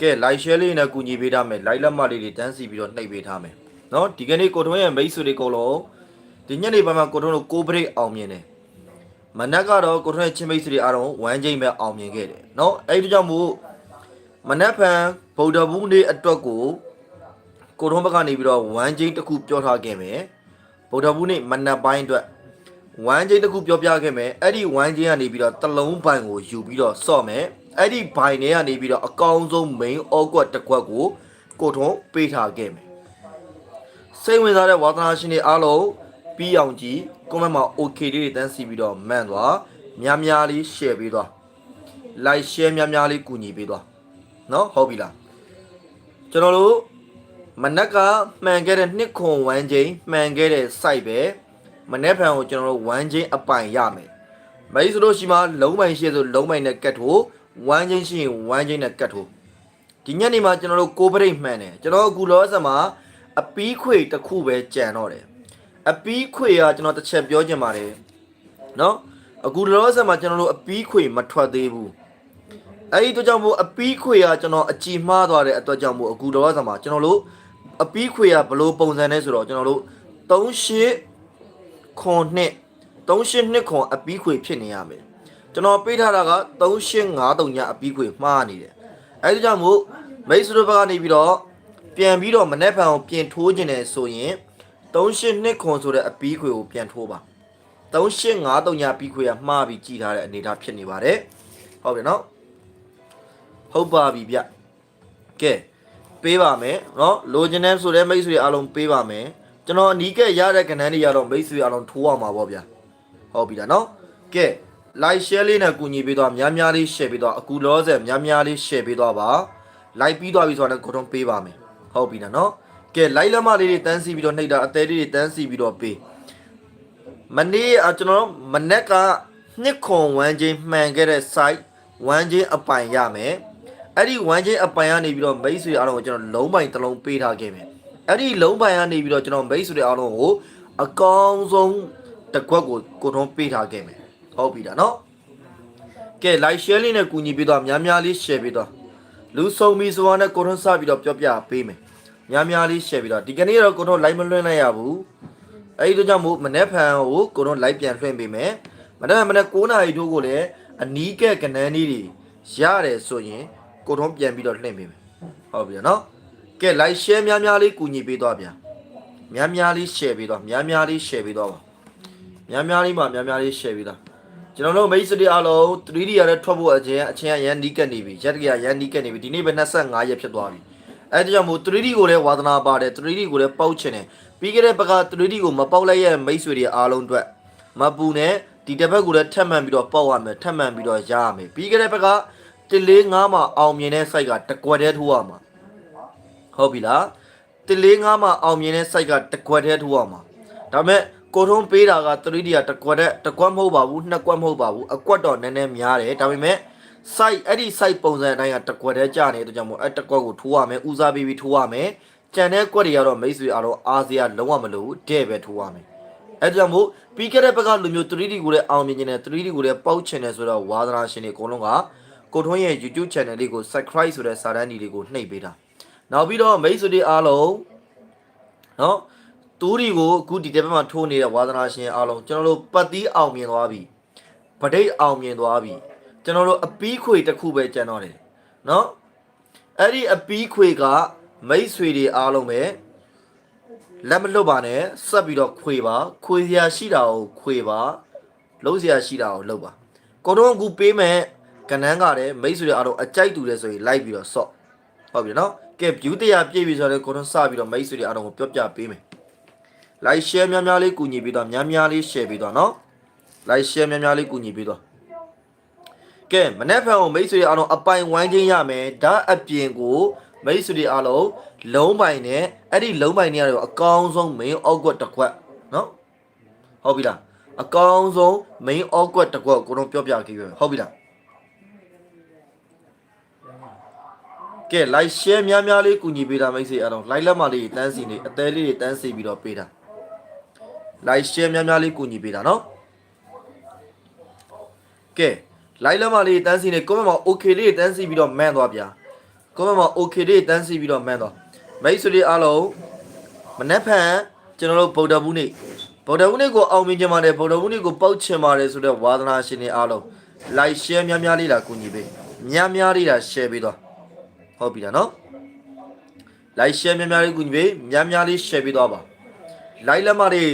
ကဲ like share လေးနဲ့ကူညီပေးထားမယ် like လက်မှတ်လေးတွေတန်းစီပြီးတော့နှိပ်ပေးထားမယ်เนาะဒီကနေ့ကိုထွန်းရဲ့မိတ်ဆွေတွေအကုန်လုံးဒီညနေပိုင်းမှာကိုထွန်းတို့ကိုဘရိတ်အောင်မြင်တယ်မနက်ကတော့ကိုထွန်းရဲ့ချင်းမိတ်ဆွေတွေအားလုံးဝမ်းချိန်ပဲအောင်မြင်ခဲ့တယ်เนาะအဲ့ဒီကြောင့်မို့မနက်ဖြန်ဗုဒ္ဓဘူးနေ့အတွက်ကိုကိုထွန်းဘက်ကနေပြီးတော့ဝမ်းချိန်တစ်ခုပြောထားခဲ့မယ်ဗုဒ္ဓဘူးနေ့မနက်ပိုင်းအတွက်ဝမ်းချိန်တစ်ခုပြောပြခဲ့မယ်အဲ့ဒီဝမ်းချိန်ကနေပြီးတော့တလုံးပိုင်ကိုယူပြီးတော့စော့မယ် အဲ့ဒီဘိုင်တွေကနေပြီးတော့အကောင်းဆုံး main ဩကွက်တစ်ခွက်ကိုကိုထွန်းပေးထားခဲ့မယ် စိတ်ဝင်စားတဲ့ဝါသနာရှင်တွေအားလုံးပြီးအောင်ကြည့် comment မှာ okay လေးတွေတန်းစီပြီးတော့မှန်သွားများများလေး share ပေးသွား like share များများလေးကူညီပေးသွားเนาะဟုတ်ပြီလားကျွန်တော်တို့မနက်ကမှန်ခဲ့တဲ့နှစ်ခွန်ဝမ်းချင်းမှန်ခဲ့တဲ့ site ပဲမနေ့ဖန်ကိုကျွန်တော်တို့ဝမ်းချင်းအပိုင်ရမယ်မိတ်ဆွေတို့ရှိမှလုံးပိုင်ရှိဆိုလုံးပိုင်နဲ့ကတ်ထိုး ဝမ်းချင်းရှိရင်ဝမ်းချင်းနဲ့ကတ်ထိုးဒီညနေမှာကျွန်တော်တို့ကိုပရိတ်မှန်တယ်ကျွန်တော်အခုလောဆယ်မှာအပီးခွေတစ်ခုပဲကြံတော့တယ်အပီးခွေကကျွန်တော်တစ်ချက်ပြောချင်ပါတယ်နော်အခုလောဆယ်မှာကျွန်တော်တို့အပီးခွေမထွက်သေးဘူးအဲ့ဒီအတွက်ကြောင့်မို့အပီးခွေကကျွန်တော်အကြည်မှားသွားတဲ့အတွက်ကြောင့်မို့အခုလောဆယ်မှာကျွန်တော်တို့အပီးခွေကဘယ်လိုပုံစံလဲဆိုတော့ကျွန်တော်တို့38ခွန်နှစ်38နှစ်ခွန်အပီးခွေဖြစ်နေရမယ် ကျွန်တော်ပေးထားတာက3853ညအပီးခွေမှားနေတယ်အဲဒီကြောင့်မို့မိတ်ဆွေတို့ဘက်ကနေပြီးတော့ပြန်ပြီးတော့မနေ့ဖန်ကိုပြင်ထိုးခြင်းတယ်ဆိုရင်38ခွန်ဆိုတဲ့အပီးခွေကိုပြန်ထိုးပါ3853ညာပီးခွေကမှားပြီးကြည်ထားတဲ့အနေအထားဖြစ်နေပါတယ်ဟုတ်ပြီနော်ဟုတ်ပါပြီဗျကဲပေးပါမယ်နော်လိုချင်တဲ့ဆိုတဲ့မိတ်ဆွေအားလုံးပေးပါမယ်ကျွန်တော်အနီးကရတဲ့ကဏ္ဍတွေရတော့မိတ်ဆွေအားလုံးထိုးအောင်ပါဗောဗျာဟုတ်ပြီလားနော်ကဲ like share လေးနဲ့ကူညီပေးတော့များများလေး share ပေးတော့အခုလောဆယ်များများလေး share ပေးတော့ပါ like ပြီးသွားပြီဆိုတော့ကိုထုံးပေးပါမယ်ဟုတ်ပြီနော်ကဲ like လက်မလေးတွေတန်းစီပြီးတော့နှိပ်တာအသေးလေးတွေတန်းစီပြီးတော့ပေးမနေ့အကျွန်တော်မနေ့ကနှစ်ခွန်ဝမ်းချင်းမှန်ခဲ့တဲ့ site ဝမ်းချင်းအပိုင်ရမယ်အဲ့ဒီဝမ်းချင်းအပိုင်ကနေပြီးတော့မိတ်ဆွေအားလုံးကိုကျွန်တော်လုံးပိုင်တစ်လုံးပေးထားခဲ့မယ်အဲ့ဒီလုံးပိုင်ကနေပြီးတော့ကျွန်တော်မိတ်ဆွေအားလုံးကိုအကောင်းဆုံးတစ်ခွက်ကိုကိုထုံးပေးထားခဲ့မယ် ဟုတ်ပြီလားနော်ကဲ like share လေးနဲ့ကူညီပေးတော့များများလေး share ပေးတော့လူဆုံးပြီဆိုတာနဲ့ကိုထွန်းစပြီးတော့ပြောပြပေးမယ်များများလေး share ပြီးတော့ဒီကနေ့တော့ကိုထွန်း like မလွှင့်နိုင်ရဘူးအဲ့ဒီတော့ကြောင့်မို့မနေ့ဖန်ကိုကိုထွန်း like ပြန်လွှင့်ပေးမယ်မနေ့မနေ့9နာရီတို့ကိုလည်းအနီးကက်ကနန်းလေးတွေရတယ်ဆိုရင်ကိုထွန်းပြန်ပြီးတော့လွှင့်ပေးမယ်ဟုတ်ပြီနော်ကဲ like share များများလေးကူညီပေးတော့ဗျာများများလေး share ပေးတော့များများလေး share ပေးတော့ပါများများလေးမှများများလေး share ပေးတော့ ကျွန်တော်တို့မိတ်ဆွေအားလုံး 3D ရတဲ့ထွက်ဖို့အချင်းအချင်းကရန်နီးကက်နေပြီရက်တကရရန်နီးကက်နေပြီဒီနေ့ပဲ25ရက်ဖြစ်သွားပြီအဲဒါကြောင့်မို့ 3D ကိုလည်းဝါသနာပါတယ် 3D ကိုလည်းပေါက်ချင်တယ်ပြီးခဲ့တဲ့ဘက်က 3D ကိုမပေါက်လိုက်ရဲ့မိတ်ဆွေတွေအားလုံးအတွက်မပူနဲ့ဒီတစ်ဘက်ကိုလည်းထပ်မှန်ပြီးတော့ပေါက်ရမယ်ထပ်မှန်ပြီးတော့ရရမယ်ပြီးခဲ့တဲ့ဘက်က145မှာအောင်မြင်တဲ့ site ကတကွက်တည်းထိုးရမှာဟုတ်ပြီလား145မှာအောင်မြင်တဲ့ site ကတကွက်တည်းထိုးရမှာဒါပေမဲ့ ကိုထုံးပေးတာက 3D ကတကွက်တဲ့တကွက်မဟုတ်ပါဘူးနှစ်ကွက်မဟုတ်ပါဘူးအကွက်တော့နည်းနည်းများတယ်ဒါပေမဲ့ site အဲ့ဒီ site ပုံစံအတိုင်းကတကွက်တည်းကြာနေတဲ့ကြောင့်မို့အဲ့တကွက်ကိုထိုးရမယ်ဦးစားပေးပြီးထိုးရမယ်ကြံတဲ့ကွက်တွေကတော့မိတ်ဆွေအားလုံးအားစရာလုံးဝမလိုဘူးတဲ့ပဲထိုးရမယ်အဲ့ဒါကြောင့်မို့ပြီးခဲ့တဲ့ဘက်ကလူမျိုး 3D ကိုလည်းအောင်မြင်နေတယ် 3D ကိုလည်းပေါက်ချင်တယ်ဆိုတော့ဝါသနာရှင်တွေအကုန်လုံးကကိုထွန်းရဲ့ YouTube channel လေးကို subscribe ဆိုတဲ့စာတန်းဒီလေးကိုနှိပ်ပေးတာနောက်ပြီးတော့မိတ်ဆွေတွေအားလုံးနော် တူးဒီကိုအခုဒီတက်ဘက်မှာထိုးနေတဲ့ဝါသနာရှင်အားလုံးကျွန်တော်တို့ပတ်သီးအောင်မြင်သွားပြီပဒိတ်အောင်မြင်သွားပြီကျွန်တော်တို့အပီးခွေတစ်ခုပဲကျန်တော့တယ်နော်အဲ့ဒီအပီးခွေကမိတ်ဆွေတွေအားလုံးပဲလက်မလွတ်ပါနဲ့ဆက်ပြီးတော့ခွေပါခွေစရာရှိတာကိုခွေပါလုံးစရာရှိတာကိုလုံးပါကိုတော့အခုပေးမယ်ကနန်းကလည်းမိတ်ဆွေတွေအားလုံးအကြိုက်တူတယ်ဆိုရင်လိုက်ပြီးတော့ဆော့ဟုတ်ပြီနော်ကဲ view တရားပြည့်ပြီဆိုတော့ကိုတော့စပြီးတော့မိတ်ဆွေတွေအားလုံးကိုပြောပြပေးမယ် like share များများလေးကူညီပေးတော့များများလေး share ပေးတော့နော် like share များများလေးကူညီပေးတော့ကဲမနေ့ဖန်ကိုမိတ်ဆွေအားလုံးအပိုင်ဝိုင်းချင်းရမယ်ဒါအပြင်ကိုမိတ်ဆွေတွေအားလုံးလုံးပိုင်နဲ့အဲ့ဒီလုံးပိုင်တွေကတော့အကောင်းဆုံး main awkward တစ်ခွက်နော်ဟုတ်ပြီလားအကောင်းဆုံး main awkward တစ်ခွက်ကိုတော့ပြောပြခဲ့ပြီဟုတ်ပြီလားကဲ like share များများလေးကူညီပေးတာမိတ်ဆွေအားလုံး like လက်မလေးတန်းစီနေအသေးလေးတွေတန်းစီပြီးတော့ပေးတာ like share များများလေးကူညီပေးတာနော်ကဲ like လက်မလေးတန်းစီနေ comment မှာ okay လေးတန်းစီပြီးတော့ man သွားဗျာ comment မှာ okay လေးတန်းစီပြီးတော့ man သွားမိတ်ဆွေတွေအားလုံးမနက်ဖြန်ကျွန်တော်တို့ဗုဒ္ဓဘူးနေ့ဗုဒ္ဓဘူးနေ့ကိုအောင်မြင်ကြပါတယ်ဗုဒ္ဓဘူးနေ့ကိုပောက်ချင်ပါတယ်ဆိုတော့ဝါသနာရှင်တွေအားလုံး like share များများလေးလာကူညီပေးများများလေးလာ share ပေးသွားဟုတ်ပြီလားနော် like share များများလေးကူညီပေးများများလေး share ပေးသွားပါ like လက်မလေး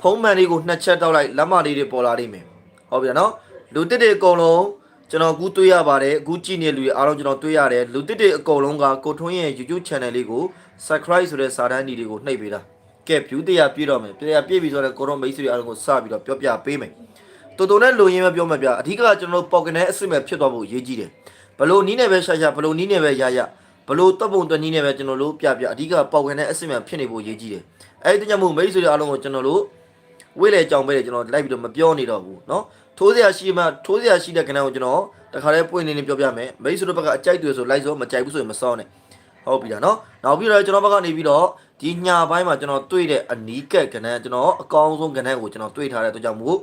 ဖုံးမှန်လေးကိုနှစ်ချက်တောက်လိုက်လက်မလေးတွေပေါ်လာလိမ့်မယ်ဟုတ်ပြီလားနော်လူတစ်တွေအကုန်လုံးကျွန်တော်အခုတွေ့ရပါတယ်အခုကြည့်နေလူတွေအားလုံးကျွန်တော်တွေ့ရတယ်လူတစ်တွေအကုန်လုံးကကိုထွန်းရဲ့ YouTube channel လေးကို subscribe ဆိုတဲ့စာတန်းဒီတွေကိုနှိပ်ပေးတာကဲ view တရားပြည့်တော့မယ်တရားပြည့်ပြီဆိုတော့ကိုတော့မိတ်ဆွေတွေအားလုံးကိုစပြီးတော့ပြောပြပေးမယ်တူတူနဲ့လူရင်းမပြောမပြအဓိကကျွန်တော်တို့ pocket နဲ့အစစ်မဲ့ဖြစ်သွားဖို့အရေးကြီးတယ်ဘလို့နီးနေပဲရှာရှာဘလို့နီးနေပဲရရဘလို့တပ်ပုံတွနီးနေပဲကျွန်တော်တို့ပြပြအဓိက pocket နဲ့အစစ်မဲ့ဖြစ်နေဖို့အရေးကြီးတယ်အဲဒီတကြောင့်မို့မိတ်ဆွေတွေအားလုံးကိုကျွန်တော်တို့ ဝိလေကြောင်ပဲလေကျွန်တော်လိုက်ပြီးတော့မပြောနေတော့ဘူးเนาะထိုးစရာရှိမှထိုးစရာရှိတဲ့ကဏ္ဍကိုကျွန်တော်တခါလေးပွင့်နေနေပြောပြမယ်မိတ်ဆွေတို့ဘက်ကအကြိုက်တွေဆိုလိုက်ဆိုမကြိုက်ဘူးဆိုရင်မစောင်းနဲ့ဟုတ်ပြီလားเนาะနောက်ပြီးတော့ကျွန်တော်ဘက်ကနေပြီးတော့ဒီညာပိုင်းမှာကျွန်တော်တွေ့တဲ့အနီးကက်ကဏ္ဍကျွန်တော်အကောင်းဆုံးကဏ္ဍကိုကျွန်တော်တွေ့ထားတဲ့အတွက်ကြောင့်မို့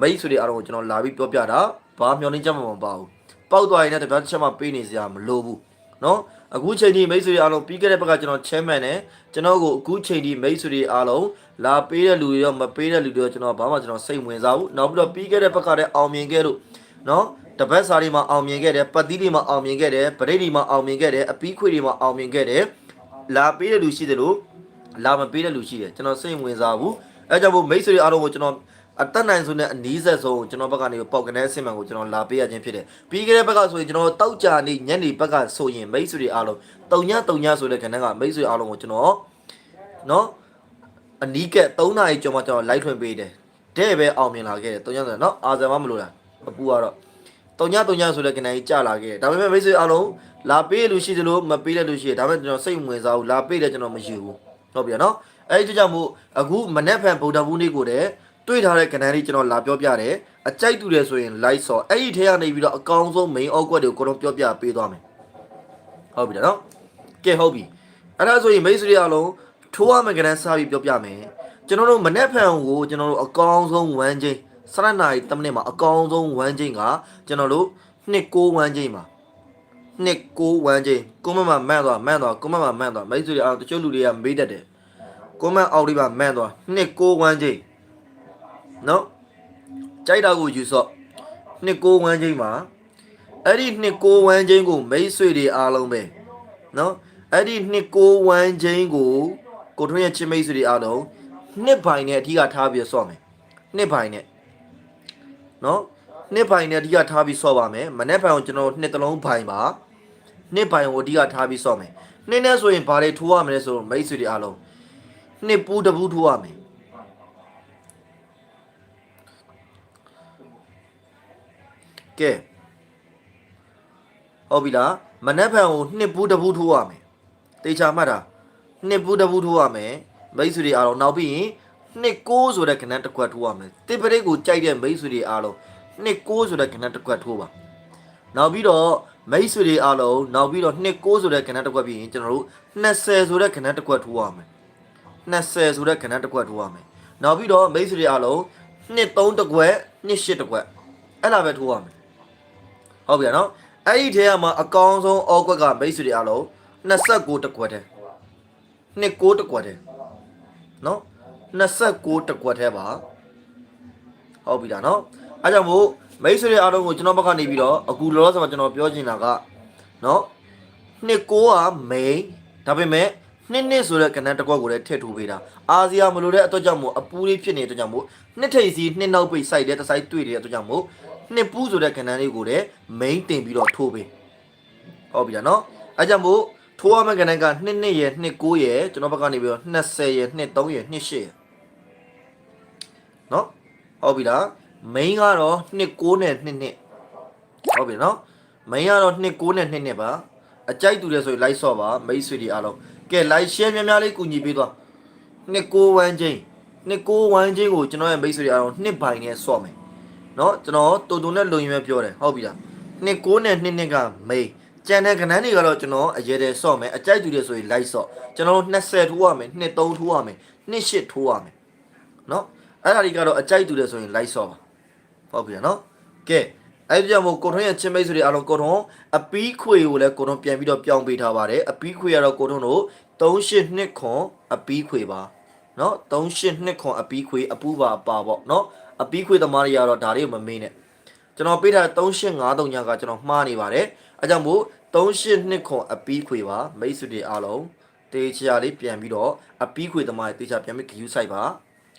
မိတ်ဆွေတွေအားလုံးကိုကျွန်တော်လာပြီးပြောပြတာဘာမျောနေကြမှာမပါဘူးပေါက်သွားရင်လည်းတပြားတစ်ချက်မှပေးနေစရာမလိုဘူးเนาะ အခုချိန်ဒီမိတ်ဆွေအားလုံးပြီးခဲ့တဲ့ဘက်ကကျွန်တော်ချဲမှန်တယ်ကျွန်တော်ကိုအခုချိန်ဒီမိတ်ဆွေအားလုံးလာပေးတဲ့လူတွေရောမပေးတဲ့လူတွေရောကျွန်တော်ဘာမှကျွန်တော်စိတ်ဝင်စားဘူးနောက်ပြီးတော့ပြီးခဲ့တဲ့ဘက်ကလည်းအောင်မြင်ခဲ့လို့နော်တပတ်စာတွေမှာအောင်မြင်ခဲ့တယ်ပတ်သီးတွေမှာအောင်မြင်ခဲ့တယ်ပရိတ်တွေမှာအောင်မြင်ခဲ့တယ်အပီးခွေတွေမှာအောင်မြင်ခဲ့တယ်လာပေးတဲ့လူရှိတယ်လို့လာမပေးတဲ့လူရှိတယ်ကျွန်တော်စိတ်ဝင်စားဘူးအဲကြောင့်မို့မိတ်ဆွေအားလုံးကိုကျွန်တော် အတက်နိုင်ဆုံးနဲ့အနီးဆက်ဆုံးကျွန်တော်ဘက်ကနေပေါက်ကနေအဆင့်မှန်ကိုကျွန်တော်လာပေးရခြင်းဖြစ်တယ်ပြီးခဲ့တဲ့ဘက်ကဆိုရင်ကျွန်တော်တောက်ကြနေညနေဘက်ကဆိုရင်မိတ်ဆွေတွေအားလုံးတုံညတုံညဆိုတဲ့ခဏကမိတ်ဆွေအားလုံးကိုကျွန်တော်နော်အနီးက3နာရီကျော်မှကျွန်တော် live ထွင်ပေးတယ်တဲ့ပဲအောင်မြင်လာခဲ့တယ်တုံညဆိုတော့နော်အာဇာမမလို့လားအပူကတော့တုံညတုံညဆိုတဲ့ခဏကြီးကြာလာခဲ့တယ်ဒါပေမဲ့မိတ်ဆွေအားလုံးလာပေးလူရှိသလိုမပေးတဲ့လူရှိတယ်ဒါပေမဲ့ကျွန်တော်စိတ်ဝင်စားဘူးလာပေးတယ်ကျွန်တော်မရှိဘူးဟုတ်ပြီနော်အဲဒီကြောင့်မို့အခုမနေ့ဖန်ဗုဒ္ဓဘူးနေ့ကိုတည်း တွေ့ထားတဲ့ကဏ္ဍလေးကျွန်တော်လာပြောပြတယ်အကြိုက်တူတယ်ဆိုရင် like ဆော့အဲ့ဒီထဲကနေပြီးတော့အကောင်းဆုံး main awkward တွေကိုကိုတော့ပြောပြပေးသွားမယ်ဟုတ်ပြီနော်ကဲဟုတ်ပြီအဲ့ဒါဆိုရင်မိတ်ဆွေအားလုံးထိုးရမယ့်ကဏ္ဍစပြီးပြောပြမယ်ကျွန်တော်တို့မနေ့ဖန်ကိုကျွန်တော်တို့အကောင်းဆုံး1ချိန်စရနာရီ10မိနစ်မှာအကောင်းဆုံး1ချိန်ကကျွန်တော်တို့2 9 1ချိန်မှာ2 9 1ချိန်ကွန်မန့်မှာမှန်သွားမှန်သွားကွန်မန့်မှာမှန်သွားမိတ်ဆွေအားလုံးတချို့လူတွေကမေးတတ်တယ်ကွန်မန့်အောက်လေးမှာမှန်သွား2 9 1ချိန် နော်ကြိုက်တာကိုယူဆော့နှစ်ကိုဝမ်းချင်းမှာအဲ့ဒီနှစ်ကိုဝမ်းချင်းကိုမိတ်ဆွေတွေအားလုံးပဲနော်အဲ့ဒီနှစ်ကိုဝမ်းချင်းကိုကိုထွန်းရဲ့ချစ်မိတ်ဆွေတွေအားလုံးနှစ်ပိုင်နဲ့အဓိကထားပြီးဆော့မယ်နှစ်ပိုင်နဲ့နော်နှစ်ပိုင်နဲ့အဓိကထားပြီးဆော့ပါမယ်မနေ့ပိုင်ကိုကျွန်တော်နှစ်တလုံးပိုင်ပါနှစ်ပိုင်ကိုအဓိကထားပြီးဆော့မယ်နှစ်နဲ့ဆိုရင်ဘာတွေထိုးရမလဲဆိုတော့မိတ်ဆွေတွေအားလုံးနှစ်ပူးတပူးထိုးရမယ် ကဲဟုတ်ပြီလားမနက်ဖြန်ကိုနှစ်ဘူးတစ်ဘူးထိုးရမယ်တေချာမှတ်တာနှစ်ဘူးတစ်ဘူးထိုးရမယ်မိတ်ဆွေတွေအားလုံးနောက်ပြီးရင်နှစ်ကိုးဆိုတဲ့ခဏတစ်ခွက်ထိုးရမယ်တိပရိတ်ကိုကြိုက်တဲ့မိတ်ဆွေတွေအားလုံးနှစ်ကိုးဆိုတဲ့ခဏတစ်ခွက်ထိုးပါနောက်ပြီးတော့မိတ်ဆွေတွေအားလုံးနောက်ပြီးတော့နှစ်ကိုးဆိုတဲ့ခဏတစ်ခွက်ပြီးရင်ကျွန်တော်တို့20ဆိုတဲ့ခဏတစ်ခွက်ထိုးရမယ်20ဆိုတဲ့ခဏတစ်ခွက်ထိုးရမယ်နောက်ပြီးတော့မိတ်ဆွေတွေအားလုံးနှစ်3တစ်ခွက်နှစ်8တစ်ခွက်အဲ့ဒါပဲထိုးရမယ် ဟုတ်ပြီနော်အဲ့ဒီထဲမှာအကောင်းဆုံးအောက်ကွက်ကမိတ်ဆွေတွေအားလုံး29တကွက်တဲ့29တကွက်တဲ့နော်29တကွက်တဲ့ပါဟုတ်ပြီလားနော်အဲ့ကြောင့်မို့မိတ်ဆွေတွေအားလုံးကိုကျွန်တော်ဘက်ကနေပြီးတော့အခုလောလောဆယ်မှာကျွန်တော်ပြောချင်တာကနော်29က main ဒါပေမဲ့နှစ်နှစ်ဆိုတဲ့ကဏ္ဍတစ်ခွက်ကိုလည်းထည့်ထိုးပေးတာအာဆီယံမလို့တဲ့အတွက်ကြောင့်မို့အပူလေးဖြစ်နေတဲ့အတွက်ကြောင့်မို့နှစ်ထိပ်စီနှစ်နောက်ပိတ်စိုက်တဲ့တစ်ဆိုင်တွေ့နေတဲ့အတွက်ကြောင့်မို့ နှစ်ပူးဆိုတဲ့ကဏ္ဍလေးကိုလည်း main တင်ပြီးတော့ထိုးပေးဟုတ်ပြီလားနော်အဲကြောင့်မို့ထိုးရမယ့်ကဏ္ဍကနှစ်နှစ်ရယ်နှစ်9ရယ်ကျွန်တော်ဘက်ကနေပြီးတော့20ရယ်နှစ်3ရယ်နှစ်8ရယ်နော်ဟုတ်ပြီလား main ကတော့နှစ်9နဲ့နှစ်နှစ်ဟုတ်ပြီနော် main ကတော့နှစ်9နဲ့နှစ်နှစ်ပါအကြိုက်တူတယ်ဆိုရင် like ဆော့ပါမိတ်ဆွေတွေအားလုံးကဲ like share များများလေးကူညီပေးသွားနှစ်9ဝမ်းချင်းနှစ်9ဝမ်းချင်းကိုကျွန်တော်ရဲ့မိတ်ဆွေတွေအားလုံးနှစ်ပိုင်နဲ့ဆော့မယ် နော်ကျွန်တော်တုံတုံနဲ့လုံရင်ပဲပြောတယ်ဟုတ်ပြီလားနှစ်9နဲ့နှစ်နှစ်ကမေးကျန်တဲ့ခဏန်းတွေကတော့ကျွန်တော်အရေတယ်ဆော့မယ်အကြိုက်သူတွေဆိုရင်လိုက်ဆော့ကျွန်တော်20ထိုးရမယ်နှစ်3ထိုးရမယ်နှစ်8ထိုးရမယ်နော်အဲ့ဒါတွေကတော့အကြိုက်သူတွေဆိုရင်လိုက်ဆော့ပါဟုတ်ပြီလားနော်ကဲအဲ့ဒီကြောင့်မို့ကိုထွန်းရဲ့ချင်းမိတ်ဆွေတွေအားလုံးကိုထွန်းအပီးခွေကိုလည်းကိုထွန်းပြန်ပြီးတော့ပြောင်းပေးထားပါတယ်အပီးခွေကတော့ကိုထွန်းတို့3829အပီးခွေပါနော်3829အပီးခွေအပူပါပါပေါ့နော် အပီးခွေသမားတွေကတော့ဒါတွေကိုမမေးနဲ့ကျွန်တော်ပေးထားတဲ့3853ညကကျွန်တော်မှားနေပါတယ်အဲကြောင့်မို့38ခွန်အပီးခွေပါမိတ်ဆွေတွေအားလုံးတေချာလေးပြန်ပြီးတော့အပီးခွေသမားတွေတေချာပြန်ပြီးဂယူးဆိုင်ပါ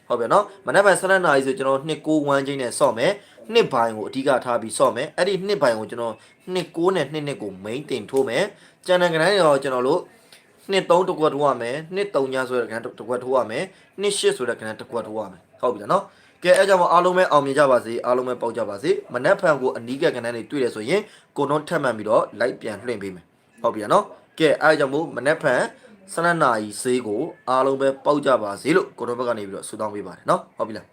ဟုတ်ပြီနော်မနက်ဖြန်7နာရီဆိုကျွန်တော်2 9 1ချင်းနဲ့ဆော့မယ်နှစ်ဘိုင်ကိုအဓိကထားပြီးဆော့မယ်အဲ့ဒီနှစ်ဘိုင်ကိုကျွန်တော်2 9နဲ့2နှစ်ကို main တင်ထိုးမယ်ကျန်တဲ့ကဏ္ဍတွေတော့ကျွန်တော်တို့နှစ်3တစ်ကွက်ထိုးရမယ်နှစ်3ညဆိုတဲ့ကဏ္ဍတစ်ကွက်ထိုးရမယ်နှစ်8ဆိုတဲ့ကဏ္ဍတစ်ကွက်ထိုးရမယ်ဟုတ်ပြီလားနော် ကဲအဲ့ကြောင့်မအားလုံးပဲအောင်မြင်ကြပါစေအားလုံးပဲပေါက်ကြပါစေမနက်ဖြန်ကိုအနီးကကဏ္ဍတွေတွေ့ရဆိုရင်ကိုတော့ထပ်မှန်ပြီးတော့ like ပြန်လွှင့်ပေးမယ်ဟုတ်ပြီလားနော်ကဲအဲ့ကြောင့်မို့မနက်ဖြန်12နာရီဈေးကိုအားလုံးပဲပေါက်ကြပါစေလို့ကိုတော့ဘက်ကနေပြီးတော့ဆုတောင်းပေးပါတယ်နော်ဟုတ်ပြီလား